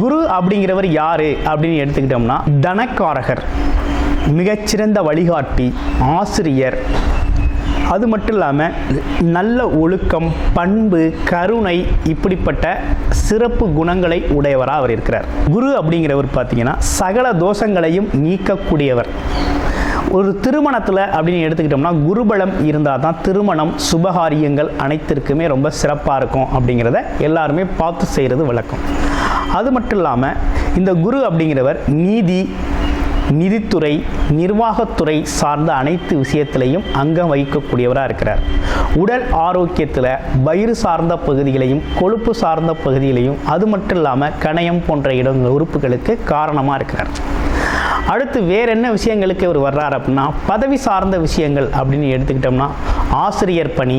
குரு அப்படிங்கிறவர் யார் அப்படின்னு எடுத்துக்கிட்டோம்னா தனக்காரகர் மிகச்சிறந்த வழிகாட்டி ஆசிரியர். அது மட்டும் இல்லாமல் நல்ல ஒழுக்கம் பண்பு கருணை இப்படிப்பட்ட சிறப்பு குணங்களை உடையவராக அவர் இருக்கிறார். குரு அப்படிங்கிறவர் பார்த்தீங்கன்னா சகல தோஷங்களையும் நீக்கக்கூடியவர். ஒரு திருமணத்தில் அப்படின்னு எடுத்துக்கிட்டோம்னா குருபலம் இருந்தால் தான் திருமணம் சுபகாரியங்கள் அனைத்திற்குமே ரொம்ப சிறப்பாக இருக்கும் அப்படிங்கிறத எல்லாருமே பார்த்து செய்கிறது வழக்கம். அது மட்டும் இல்லாமல் இந்த குரு அப்படிங்கிறவர் நீதி நிதித்துறை நிர்வாகத்துறை சார்ந்த அனைத்து விஷயத்திலையும் அங்கம் வகிக்கக்கூடியவராக இருக்கிறார். உடல் ஆரோக்கியத்தில் வயிறு சார்ந்த பகுதிகளையும் கொழுப்பு சார்ந்த பகுதிகளையும் அது மட்டும் இல்லாமல் கணையம் போன்ற இடங்கள் உறுப்புகளுக்கு காரணமாக இருக்கிறார். அடுத்து வேற என்ன விஷயங்களுக்கு இவர் வர்றார் அப்படின்னா பதவி சார்ந்த விஷயங்கள் அப்படின்னு எடுத்துக்கிட்டோம்னா ஆசிரியர் பணி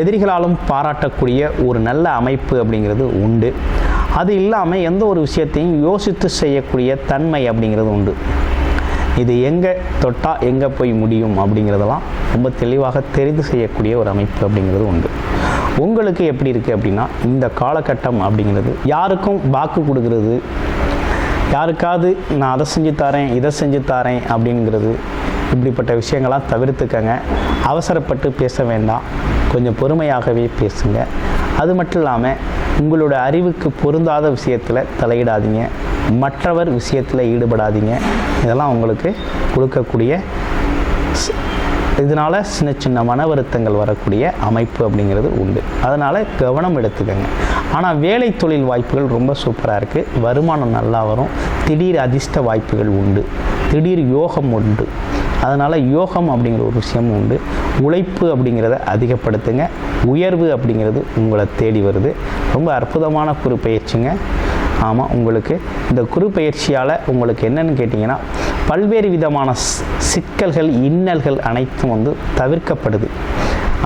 எதிரிகளாலும் பாராட்டக்கூடிய ஒரு நல்ல அமைப்பு அப்படிங்கிறது உண்டு. அது இல்லாமல் எந்த ஒரு விஷயத்தையும் யோசித்து செய்யக்கூடிய தன்மை அப்படிங்கிறது உண்டு. இது எங்கே தொட்டால் எங்கே போய் முடியும் அப்படிங்கிறதெல்லாம் ரொம்ப தெளிவாக தெரிந்து செய்யக்கூடிய ஒரு அமைப்பு அப்படிங்கிறது உண்டு. உங்களுக்கு எப்படி இருக்குது அப்படின்னா இந்த காலகட்டம் அப்படிங்கிறது யாருக்கும் வாக்கு கொடுக்கறது யாருக்காவது நான் அதை செஞ்சு தரேன் இதை செஞ்சு தரேன் அப்படிங்கிறது இப்படிப்பட்ட விஷயங்கள்லாம் தவிர்த்துக்கங்க. அவசரப்பட்டு பேச வேண்டாம். கொஞ்சம் பொறுமையாகவே பேசுங்க. அது மட்டும் இல்லாமல் உங்களோட அறிவுக்கு பொருந்தாத விஷயத்தில் தலையிடாதீங்க. மற்றவர் விஷயத்தில் ஈடுபடாதீங்க. இதெல்லாம் உங்களுக்கு கொடுக்கக்கூடிய இதனால் சின்ன சின்ன மன வருத்தங்கள் வரக்கூடிய அமைப்பு அப்படிங்கிறது உண்டு. அதனால் கவனம் எடுத்துக்கங்க. ஆனால் வேலை தொழில் வாய்ப்புகள் ரொம்ப சூப்பராக இருக்குது வருமானம் நல்லா வரும். திடீர் அதிர்ஷ்ட வாய்ப்புகள் உண்டு. திடீர் யோகம் உண்டு. அதனால் யோகம் அப்படிங்கிற ஒரு விஷயமும் உண்டு. உழைப்பு அப்படிங்கிறத அதிகப்படுத்துங்க. உயர்வு அப்படிங்கிறது உங்களை தேடி வருது. ரொம்ப அற்புதமான குரு பயிற்சிங்க. ஆமாம் உங்களுக்கு இந்த குரு பயிற்சியால் உங்களுக்கு என்னன்னு கேட்டிங்கன்னா பல்வேறு விதமான சிக்கல்கள் இன்னல்கள் அனைத்தும் வந்து தவிர்க்கப்படுது.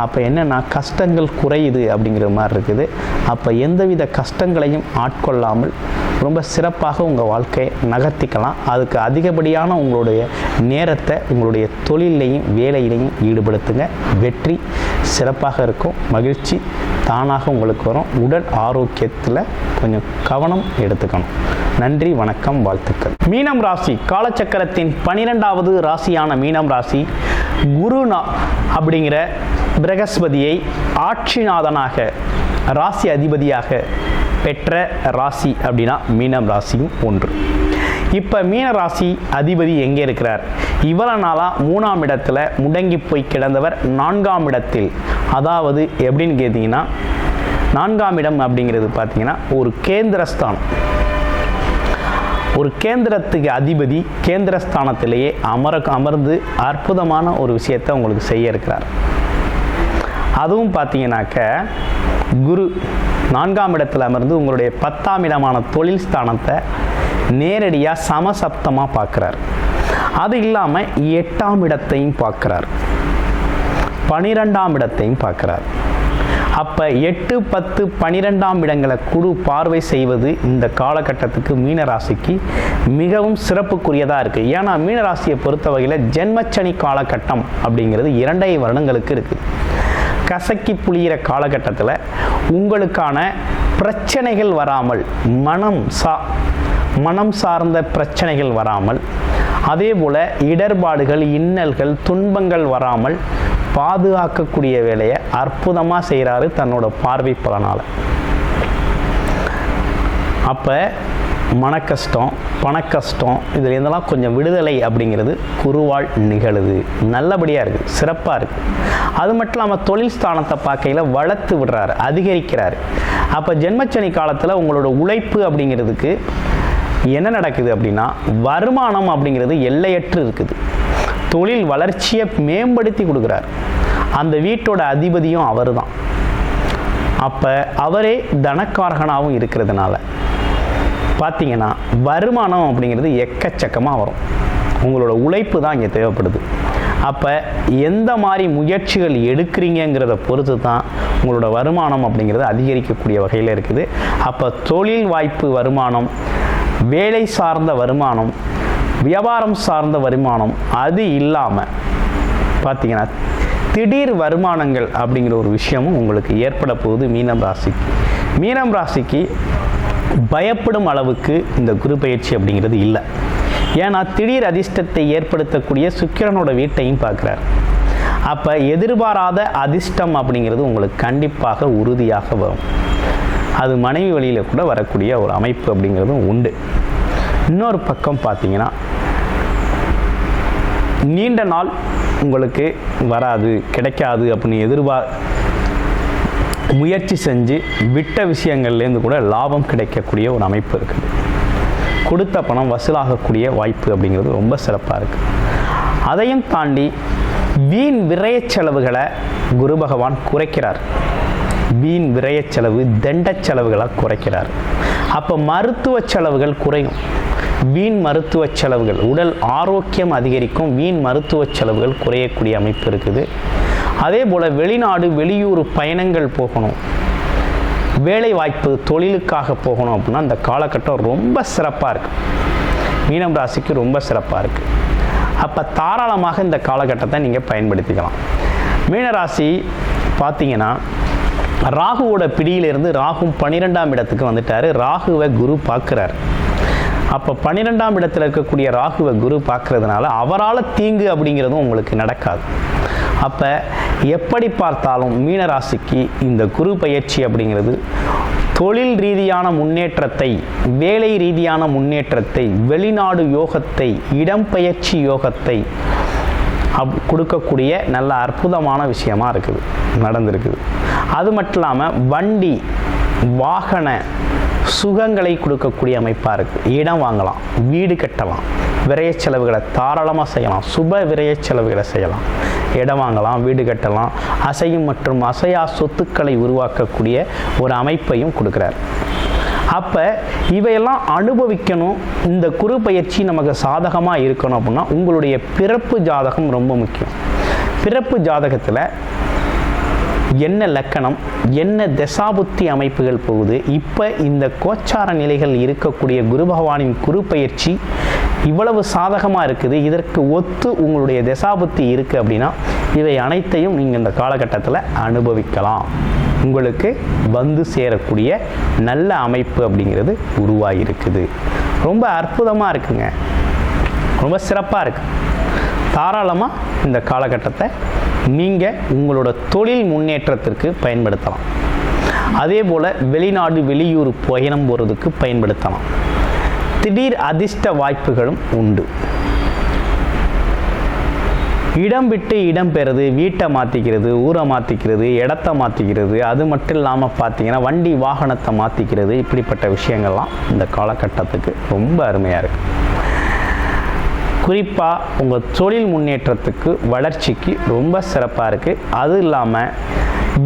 அப்போ என்னென்னா கஷ்டங்கள் குறையுது அப்படிங்கிற மாதிரி இருக்குது. அப்போ எந்தவித கஷ்டங்களையும் ஆட்கொள்ளாமல் ரொம்ப சிறப்பாக உங்கள் வாழ்க்கையை நகர்த்திக்கலாம். அதுக்கு அதிகப்படியான உங்களுடைய நேரத்தை உங்களுடைய தொழிலையும் வேலையிலையும் ஈடுபடுத்துங்க. வெற்றி சிறப்பாக இருக்கும். மகிழ்ச்சி தானாக உங்களுக்கு வரும். உடல் ஆரோக்கியத்தில் கொஞ்சம் கவனம் எடுத்துக்கணும். நன்றி வணக்கம் வாழ்த்துக்கள். மீனம் ராசி காலச்சக்கரத்தின் பனிரெண்டாவது ராசியான மீனம் ராசி குருநா அப்படிங்கிற பிரகஸ்பதியை ஆட்சிநாதனாக ராசி அதிபதியாக பெற்ற ராசி அப்படின்னா மீனம் ராசியும் ஒன்று. இப்போ மீன ராசி அதிபதி எங்கே இருக்கிறார்? இவ்வளவு நாளாக மூணாம் இடத்துல முடங்கி போய் கிடந்தவர் நான்காம் இடத்தில். அதாவது எப்படின்னு கேட்டிங்கன்னா நான்காம் இடம் அப்படிங்கிறது பார்த்தீங்கன்னா ஒரு கேந்திரஸ்தானம். ஒரு கேந்திரத்துக்கு அதிபதி கேந்திரஸ்தானத்திலேயே அமர அமர்ந்து அற்புதமான ஒரு விஷயத்தை உங்களுக்கு செய்ய இருக்கிறார். அதுவும் பார்த்தீங்கன்னாக்க குரு நான்காம் இடத்துல அமர்ந்து உங்களுடைய பத்தாம் இடமான தொழில் ஸ்தானத்தை நேரடியாக சமசப்தமாக பார்க்குறார் அது இல்லாமல் எட்டாம் இடத்தையும் பார்க்குறார் பனிரெண்டாம் இடத்தையும் பார்க்குறார் அப்போ எட்டு பத்து பனிரெண்டாம் இடங்களை குழு பார்வை செய்வது இந்த காலகட்டத்துக்கு மீனராசிக்கு மிகவும் சிறப்புக்குரியதாக இருக்குது ஏன்னா மீனராசியை பொறுத்த வகையில் ஜென்மச்சனி காலகட்டம் அப்படிங்கிறது இரண்டை வருடங்களுக்கு இருக்குது கசக்கி புளிகிற காலகட்டத்தில் உங்களுக்கான பிரச்சனைகள் வராமல் மனம் சா மனம் சார்ந்த பிரச்சனைகள் வராமல் அதே போல் இடர்பாடுகள் இன்னல்கள் துன்பங்கள் வராமல் பாதுகாக்கக்கூடிய வேலையை அற்புதமாக செய்கிறாரு தன்னோட பார்வை பலனால். அப்போ மனக்கஷ்டம் பணக்கஷ்டம் இதில் இருந்தெல்லாம் கொஞ்சம் விடுதலை அப்படிங்கிறது குருவால் நிகழுது. நல்லபடியாக இருக்குது சிறப்பாக இருக்குது அது மட்டும் இல்லாமல் தொழில் ஸ்தானத்தை பார்க்கையில் வளர்த்து விடுறாரு அதிகரிக்கிறாரு. அப்போ ஜென்மச்சனி காலத்தில் உங்களோட உழைப்பு அப்படிங்கிறதுக்கு என்ன நடக்குது அப்படின்னா வருமானம் அப்படிங்கிறது எல்லையற்று இருக்குது. தொழில் வளர்ச்சியை மேம்படுத்தி கொடுக்குறார். அந்த வீட்டோட அதிபதியும் அவர் தான் அப்போ அவரே தனக்காரகனாகவும் இருக்கிறதுனால பார்த்தீங்கன்னா வருமானம் அப்படிங்கிறது எக்கச்சக்கமாக வரும். உங்களோட உழைப்பு தான் இங்கே தேவைப்படுது. அப்போ எந்த மாதிரி முயற்சிகள் எடுக்கிறீங்கிறத பொறுத்து தான் உங்களோட வருமானம் அப்படிங்கிறது அதிகரிக்கக்கூடிய வகையில் இருக்குது. அப்போ தொழில் வாய்ப்பு வருமானம் வேலை சார்ந்த வருமானம் வியாபாரம் சார்ந்த வருமானம் அது இல்லாமல் பார்த்தீங்கன்னா திடீர் வருமானங்கள் அப்படிங்கிற ஒரு விஷயமும் உங்களுக்கு ஏற்பட போகுது மீனம் ராசிக்கு. மீனம் ராசிக்கு பயப்படும் அளவுக்கு இந்த குரு பயிற்சி அப்படிங்கிறது இல்லை. ஏன்னா திடீர் அதிர்ஷ்டத்தை ஏற்படுத்தக்கூடிய சுக்கிரனோட வீட்டையும் பார்க்குறார். அப்போ எதிர்பாராத அதிர்ஷ்டம் அப்படிங்கிறது உங்களுக்கு கண்டிப்பாக உறுதியாக வரும். அது மனைவி வழியில் கூட வரக்கூடிய ஒரு அமைப்பு அப்படிங்கிறதும் உண்டு. இன்னொரு பக்கம் பார்த்தீங்கன்னா நீண்ட நாள் உங்களுக்கு வராது கிடைக்காது அப்படின்னு எதிர்பார் முயற்சி செஞ்சு விட்ட விஷயங்கள்லேருந்து கூட லாபம் கிடைக்கக்கூடிய ஒரு அமைப்பு இருக்குது கொடுத்த பணம் வசூலாகக்கூடிய வாய்ப்பு அப்படிங்கிறது ரொம்ப சிறப்பாக இருக்குது அதையும் தாண்டி வீண் விரய செலவுகளை குரு பகவான் குறைக்கிறார். வீண் விரய செலவு தண்ட செலவுகளை குறைக்கிறார். அப்போ மருத்துவ செலவுகள் குறையும். வீண் மருத்துவ செலவுகள் உடல் ஆரோக்கியம் அதிகரிக்கும் வீண் மருத்துவ செலவுகள் குறையக்கூடிய அமைப்பு இருக்குது. அதே போல் வெளிநாடு வெளியூர் பயணங்கள் போகணும். வேலை வாய்ப்பு தொழிலுக்காக போகணும் அப்படின்னா அந்த காலகட்டம் ரொம்ப சிறப்பாக இருக்குது மீனம் ராசிக்கு ரொம்ப சிறப்பாக இருக்குது அப்போ தாராளமாக இந்த காலகட்டத்தை நீங்கள் பயன்படுத்திக்கலாம். மீனராசி பார்த்தீங்கன்னா ராகுவோட பிடியிலிருந்து ராகு பன்னிரெண்டாம் இடத்துக்கு வந்துட்டார். ராகுவை குரு பார்க்குறார். அப்போ பன்னிரெண்டாம் இடத்துல இருக்கக்கூடிய ராகுவை குரு பார்க்கறதுனால அவரால் தீங்கு அப்படிங்கிறதும் உங்களுக்கு நடக்காது. அப்போ எப்படி பார்த்தாலும் மீனராசிக்கு இந்த குரு பயிற்சி அப்படிங்கிறது தொழில் ரீதியான முன்னேற்றத்தை வேலை ரீதியான முன்னேற்றத்தை வெளிநாடு யோகத்தை இடம்பெயர்ச்சி யோகத்தை அப் கொடுக்கக்கூடிய நல்ல அற்புதமான விஷயமா இருக்குது நடந்திருக்குது. அது மட்டும் இல்லாமல் வண்டி வாகன சுகங்களை கொடுக்கக்கூடிய அமைப்பாக இருக்குது இடம் வாங்கலாம் வீடு கட்டலாம் விரைய செலவுகளை தாராளமாக செய்யலாம் சுப விரைய செலவுகளை செய்யலாம். இடம் வாங்கலாம் வீடு கட்டலாம். அசையும் மற்றும் அசையா சொத்துக்களை உருவாக்கக்கூடிய ஒரு அமைப்பையும் கொடுக்குறார். அப்போ இவையெல்லாம் அனுபவிக்கணும். இந்த குரு பயிற்சி நமக்கு சாதகமாக இருக்கணும் அப்படின்னா உங்களுடைய பிறப்பு ஜாதகம் ரொம்ப முக்கியம். பிறப்பு ஜாதகத்தில் என்ன லக்கணம் என்ன தசாபுத்தி அமைப்புகள் போகுது இப்போ இந்த கோச்சார நிலைகள் இருக்கக்கூடிய குரு பகவானின் குரு பயிற்சி இவ்வளவு சாதகமாக இருக்குது இதற்கு ஒத்து உங்களுடைய தசாபுத்தி இருக்குது அப்படின்னா இவை அனைத்தையும் நீங்கள் இந்த காலகட்டத்தில் அனுபவிக்கலாம். உங்களுக்கு வந்து சேரக்கூடிய நல்ல அமைப்பு அப்படிங்கிறது உருவாகியிருக்குது ரொம்ப அற்புதமாக இருக்குங்க. ரொம்ப சிறப்பாக இருக்குது தாராளமாக இந்த காலகட்டத்தை நீங்கள் உங்களோட தொழில் முன்னேற்றத்திற்கு பயன்படுத்தலாம். அதே போல் வெளிநாடு வெளியூர் பயணம் போகிறதுக்கு பயன்படுத்தலாம். திடீர் அதிர்ஷ்ட வாய்ப்புகளும் உண்டு. இடம் விட்டு இடம் பெறுது வீட்டை மாற்றிக்கிறது ஊரை மாற்றிக்கிறது இடத்த மாற்றிக்கிறது அது மட்டும் இல்லாமல் பார்த்தீங்கன்னா வண்டி வாகனத்தை மாற்றிக்கிறது இப்படிப்பட்ட விஷயங்கள்லாம் இந்த காலகட்டத்துக்கு ரொம்ப அருமையாக இருக்குது குறிப்பாக உங்கள் தொழில் முன்னேற்றத்துக்கு வளர்ச்சிக்கு ரொம்ப சிறப்பாக இருக்குது அது இல்லாமல்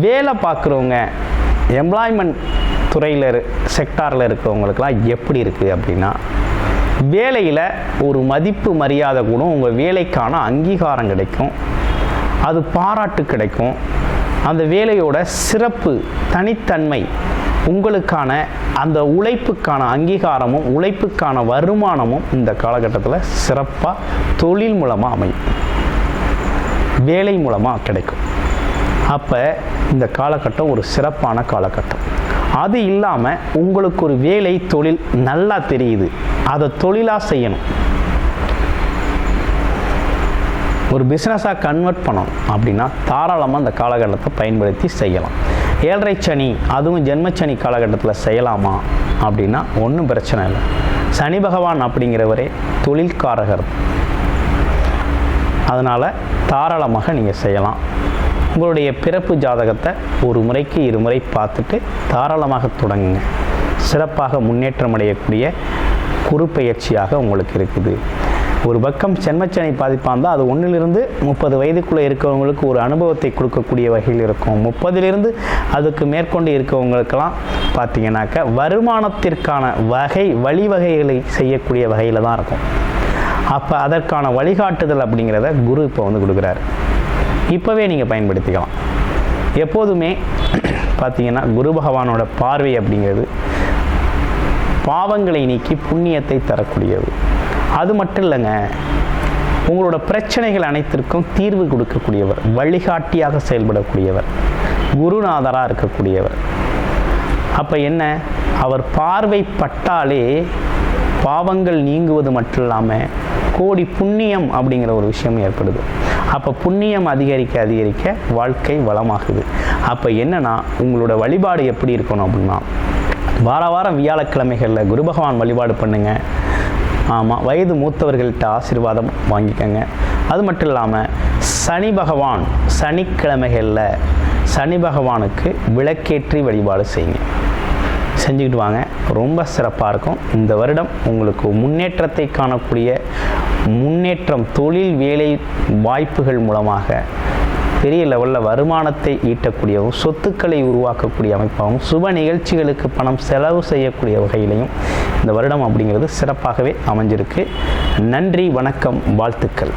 வேலை பார்க்குறவங்க எம்ப்ளாய்மெண்ட் துறையில் செக்டாரில் இருக்கிறவங்களுக்கெல்லாம் எப்படி இருக்குது அப்படின்னா வேலையில் ஒரு மதிப்பு மரியாதை கூட உங்கள் வேலைக்கான அங்கீகாரம் கிடைக்கும். அது பாராட்டு கிடைக்கும். அந்த வேலையோட சிறப்பு தனித்தன்மை உங்களுக்கான அந்த உழைப்புக்கான அங்கீகாரமும் உழைப்புக்கான வருமானமும் இந்த காலகட்டத்தில் சிறப்பாக தொழில் மூலமாக அமையும். வேலை மூலமாக கிடைக்கும். அப்போ இந்த காலகட்டம் ஒரு சிறப்பான காலகட்டம். அது இல்லாமல் உங்களுக்கு ஒரு வேலை தொழில் நல்லா தெரியுது. அதை தொழிலாக செய்யணும். ஒரு பிஸ்னஸாக கன்வெர்ட் பண்ணணும் அப்படின்னா தாராளமாக அந்த காலகட்டத்தை பயன்படுத்தி செய்யலாம். ஏழரை சனி அதுவும் ஜென்மச்சனி காலகட்டத்தில் செய்யலாமா? அப்படின்னா ஒன்றும் பிரச்சனை இல்லை. சனி பகவான் அப்படிங்கிறவரே தொழில்காரகர். அதனால் தாராளமாக நீங்கள் செய்யலாம். உங்களுடைய பிறப்பு ஜாதகத்தை ஒரு முறைக்கு இருமுறை பார்த்துட்டு தாராளமாக தொடங்குங்க. சிறப்பாக முன்னேற்றம் அடையக்கூடிய குறுப்பெயர்ச்சியாக உங்களுக்கு இருக்குது. ஒரு பக்கம் சென்மச்சனை பாதிப்பாக இருந்தால் அது ஒன்றிலிருந்து முப்பது வயதுக்குள்ளே இருக்கிறவங்களுக்கு ஒரு அனுபவத்தை கொடுக்கக்கூடிய வகையில் இருக்கும். முப்பதிலிருந்து அதுக்கு மேற்கொண்டு இருக்கவங்களுக்கெல்லாம் பார்த்தீங்கன்னாக்க வருமானத்திற்கான வகை வழிவகைகளை செய்யக்கூடிய வகையில் தான் இருக்கும். அப்போ அதற்கான வழிகாட்டுதல் அப்படிங்கிறத குரு இப்போ வந்து கொடுக்குறாரு. இப்போவே நீங்கள் பயன்படுத்திக்கலாம். எப்போதுமே பார்த்தீங்கன்னா குரு பகவானோட பார்வை அப்படிங்கிறது பாவங்களை நீக்கி புண்ணியத்தை தரக்கூடியது. அது மட்டும் இல்லைங்க. உங்களோட பிரச்சனைகள் அனைத்திற்கும் தீர்வு கொடுக்கக்கூடியவர் வழிகாட்டியாக செயல்படக்கூடியவர் குருநாதராக இருக்கக்கூடியவர். அப்போ என்ன? அவர் பார்வை பட்டாலே பாவங்கள் நீங்குவது மட்டும் இல்லாமல் கோடி புண்ணியம் அப்படிங்கிற ஒரு விஷயம் ஏற்படுது. அப்போ புண்ணியம் அதிகரிக்க அதிகரிக்க வாழ்க்கை வளமாகுது. அப்போ என்னன்னா உங்களோட வழிபாடு எப்படி இருக்கணும் அப்படின்னா வார வாரம் வியாழக்கிழமைகளில் குரு பகவான் வழிபாடு பண்ணுங்கள் ஆமாம் வயது மூத்தவர்கள்ட்ட ஆசீர்வாதம் வாங்கிக்கோங்க. அது மட்டும் இல்லாமல் சனி பகவான் சனிக்கிழமைகளில் சனி பகவானுக்கு விளக்கேற்றி வழிபாடு செய்யுங்க. செஞ்சுக்கிட்டு வாங்க. ரொம்ப சிறப்பாக இருக்கும். இந்த வருடம் உங்களுக்கு முன்னேற்றத்தை காணக்கூடிய முன்னேற்றம் தொழில் வேலை வாய்ப்புகள் மூலமாக பெரிய லெவலில் வருமானத்தை ஈட்டக்கூடியவும் சொத்துக்களை உருவாக்கக்கூடிய அமைப்பாகவும் சுப நிகழ்ச்சிகளுக்கு பணம் செலவு செய்யக்கூடிய வகையிலையும் இந்த வருடம் அப்படிங்கிறது சிறப்பாகவே அமைஞ்சிருக்கு. நன்றி வணக்கம் வாழ்த்துக்கள்.